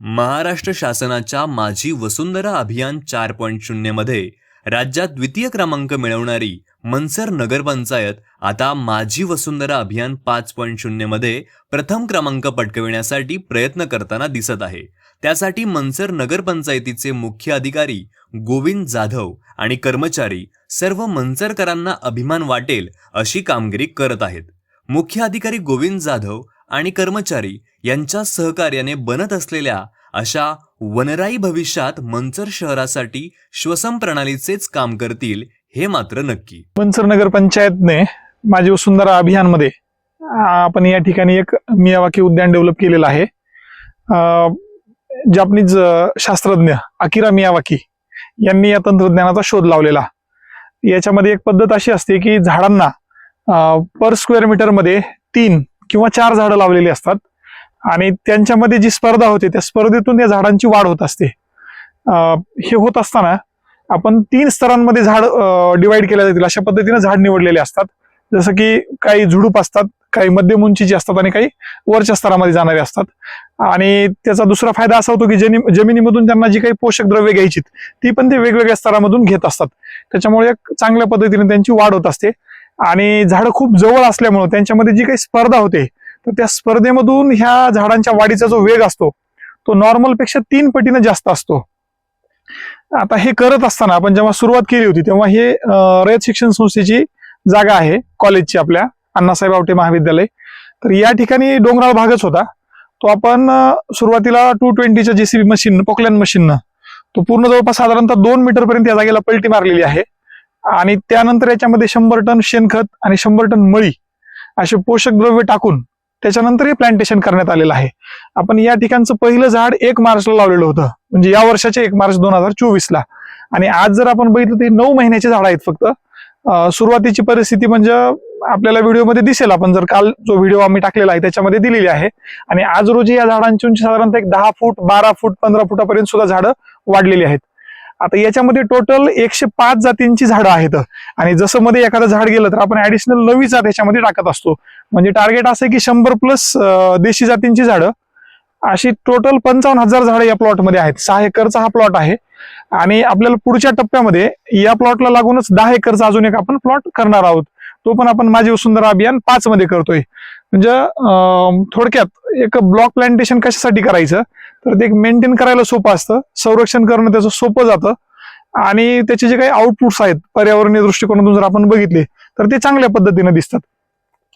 महाराष्ट्र शासनाच्या माझी वसुंधरा अभियान चार पॉईंट शून्यमध्ये राज्यात द्वितीय क्रमांक मिळवणारी मनसर नगरपंचायत आता माझी वसुंधरा अभियान पाच पॉईंट शून्यमध्ये प्रथम क्रमांक पटकविण्यासाठी प्रयत्न करताना दिसत आहे. त्यासाठी मनसर नगरपंचायतीचे मुख्य अधिकारी गोविंद जाधव आणि कर्मचारी सर्व मनसरकरांना अभिमान वाटेल अशी कामगिरी करत आहेत. मुख्य अधिकारी गोविंद जाधव आणि कर्मचारी यांच्या सहकार्याने बनत असलेल्या अशा वनराई भविष्यात मंचर शहरासाठी श्वसन प्रणालीचेच काम करतील हे मात्र नक्की. मनसर नगर पंचायतने माझे वसुंधरा अभियानमध्ये आपण या ठिकाणी एक मियावाकी उद्यान डेव्हलप केलेलं आहे. अं, जापनीज शास्त्रज्ञ अकिरा मियावाकी यांनी या तंत्रज्ञानाचा शोध लावलेला. याच्यामध्ये एक पद्धत अशी असते की झाडांना पर स्क्वेअर मीटरमध्ये तीन किंवा चार झाडं लावलेली असतात. आणि त्यांच्यामध्ये जी स्पर्धा होते त्या स्पर्धेतून या झाडांची वाढ होत असते. हे होत असताना आपण तीन स्तरांमध्ये झाड डिवाइड केल्या जातील. अशा पद्धतीने झाड निवडलेले असतात. जसं की काही झुडूप असतात काही मध्यम उंचीची असतात आणि काही वरच्या स्तरामध्ये जाणारे असतात. आणि त्याचा दुसरा फायदा असा होतो की जनी जमिनीमधून त्यांना जी काही पोषक द्रव्य घ्यायची ती पण ते वेगवेगळ्या स्तरामधून घेत असतात. त्याच्यामुळे एक चांगल्या पद्धतीने त्यांची वाढ होत असते. आणि झाडं खूप जवळ असल्यामुळे त्यांच्यामध्ये जी काही स्पर्धा होते तर त्या स्पर्धेमधून ह्या झाडांच्या वाढीचा जो वेग असतो तो नॉर्मलपेक्षा तीन पटीनं जास्त असतो. आता हे करत असताना आपण जेव्हा सुरुवात केली होती तेव्हा हे रयत शिक्षण संस्थेची जागा आहे कॉलेजची आपल्या अण्णासाहेब आवटे महाविद्यालय. तर या ठिकाणी डोंगराळ भागच होता. तो आपण सुरुवातीला टू ट्वेंटीच्या जेसीबी मशीन पोकलॅन मशीननं तो पूर्ण जवळपास साधारणतः दोन मीटर पर्यंत या जागेला पलटी मारलेली आहे. आणि त्यानंतर याच्यामध्ये शंभर टन शेणखत आणि शंभर टन मळी असे पोषक द्रव्य टाकून त्याच्यानंतर हे प्लांटेशन करण्यात आलेलं आहे. आपण या ठिकाणचं पहिलं झाड एक मार्चला लावलेलं होतं. म्हणजे या वर्षाचे एक मार्च दोन हजार चोवीस ला आणि आज जर आपण बघितलं ते नऊ महिन्याचे झाड आहेत फक्त. सुरुवातीची परिस्थिती म्हणजे आपल्याला व्हिडिओमध्ये दिसेल. आपण जर काल जो व्हिडिओ आम्ही टाकलेला आहे त्याच्यामध्ये दिलेली आहे. आणि आज रोजी या झाडांची उंची साधारणतः एक दहा फूट बारा फूट पंधरा फुटापर्यंत सुद्धा झाडं वाढलेली आहेत. आता याच्यामध्ये टोटल एकशे पाच जातींची झाडं आहेत. आणि जसं मध्ये एखादं झाड गेलं तर आपण ऍडिशनल नवी जात याच्यामध्ये टाकत असतो. म्हणजे टार्गेट असं की शंभर प्लस देशी जातींची झाडं. अशी टोटल पंचावन्न हजार झाडं या प्लॉटमध्ये आहेत. सहा एकरचा हा प्लॉट आहे. आणि आपल्याला पुढच्या टप्प्यामध्ये या प्लॉटला लागूनच दहा एकरचा अजून एक आपण प्लॉट करणार आहोत. तो पण आपण माझे वसुंधरा अभियान पाच मध्ये करतोय. म्हणजे थोडक्यात एक ब्लॉक प्लांटेशन कशासाठी करायचं? तर ते मेंटेन करायला सोपं असतं. संरक्षण करणं त्याचं सोपं जातं. आणि त्याचे जे काही आउटपुट्स आहेत पर्यावरणीय दृष्टिकोनातून जर आपण बघितले तर ते चांगल्या पद्धतीने दिसतात.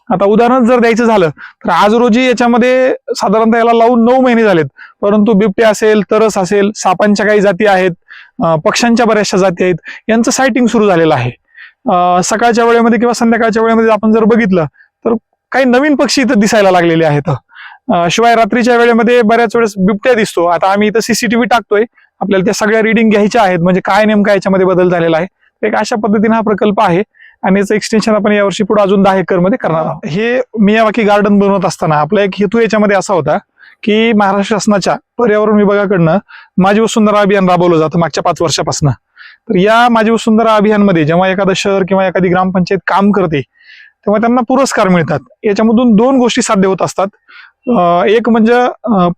आता उदाहरण जर द्यायचं झालं तर आज रोजी याच्यामध्ये साधारणतः याला लावून नऊ महिने झालेत. परंतु बिबटे असेल तरस असेल सापांच्या काही जाती आहेत पक्ष्यांच्या बऱ्याचशा जाती आहेत यांचं सायटिंग सुरू झालेलं आहे. सकाळच्या वेळेमध्ये किंवा संध्याकाळच्या वेळेमध्ये आपण जर बघितलं तर काही नवीन पक्षी इथं दिसायला लागलेले आहेत. शिवाय रात्रीच्या वेळेमध्ये बऱ्याच वेळेस बिबट्या दिसतो. आता आम्ही इथं सीसीटीव्ही टाकतोय. आपल्याला त्या सगळ्या रिडिंग घ्यायच्या आहेत. म्हणजे काय नेमका याच्यामध्ये बदल झालेला आहे. एक अशा पद्धतीने हा प्रकल्प आहे. आणि याचं एक्सटेन्शन आपण यावर्षी पुढे अजून दहा एकरमध्ये करणार आहोत. हे मियावाकी गार्डन बनवत असताना आपला एक हेतू याच्यामध्ये असा होता की महाराष्ट्र शासनाच्या पर्यावरण विभागाकडनं माझी वसुंधरा अभियान राबवलं जातं मागच्या पाच वर्षापासून. तर या माझी वसुंधरा अभियानमध्ये जेव्हा एखादं शहर किंवा एखादी ग्रामपंचायत काम करते तेव्हा त्यांना पुरस्कार मिळतात. याच्यामधून दोन गोष्टी साध्य होत असतात. एक म्हणजे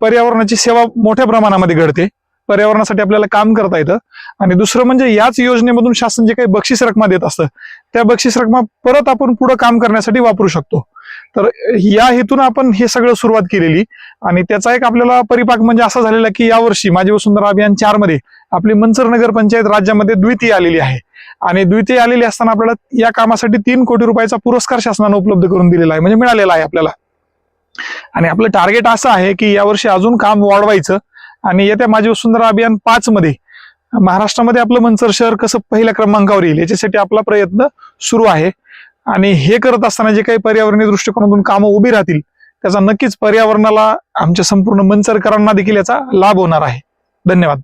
पर्यावरणाची सेवा मोठ्या प्रमाणामध्ये घडते. पर्यावरणासाठी आपल्याला काम करता येतं. आणि दुसरं म्हणजे याच योजनेमधून शासन जे काही बक्षीस रकमा देत असतं त्या बक्षीस रकमा परत आपण पुढे काम करण्यासाठी वापरू शकतो. तर या हेतून आपण हे सगळं सुरुवात केलेली. आणि त्याचा एक आपल्याला परिपाक म्हणजे असा झालेला की यावर्षी माझी वसुंधरा अभियान चारमध्ये आपली मंचर नगर पंचायत राज्यामध्ये द्वितीय आलेली आहे. आणि द्वितीय आलेली असताना आपल्याला या कामासाठी तीन कोटी रुपयाचा पुरस्कार शासनानं उपलब्ध करून दिलेला आहे. म्हणजे मिळालेला आहे आपल्याला. आणि आपलं टार्गेट असं आहे की यावर्षी अजून काम वाढवायचं. आणि येत्या माझी वसुंधरा अभियान पाच मध्ये महाराष्ट्रामध्ये आपलं मंचर शहर कसं पहिल्या क्रमांकावर येईल याच्यासाठी आपला प्रयत्न सुरू आहे. आणि हे करत असताना जे काही पर्यावरणीय दृष्टिकोनातून कामं उभी राहतील त्याचा नक्कीच पर्यावरणाला आमच्या संपूर्ण मंचरकरांना देखील याचा लाभ होणार आहे. धन्यवाद.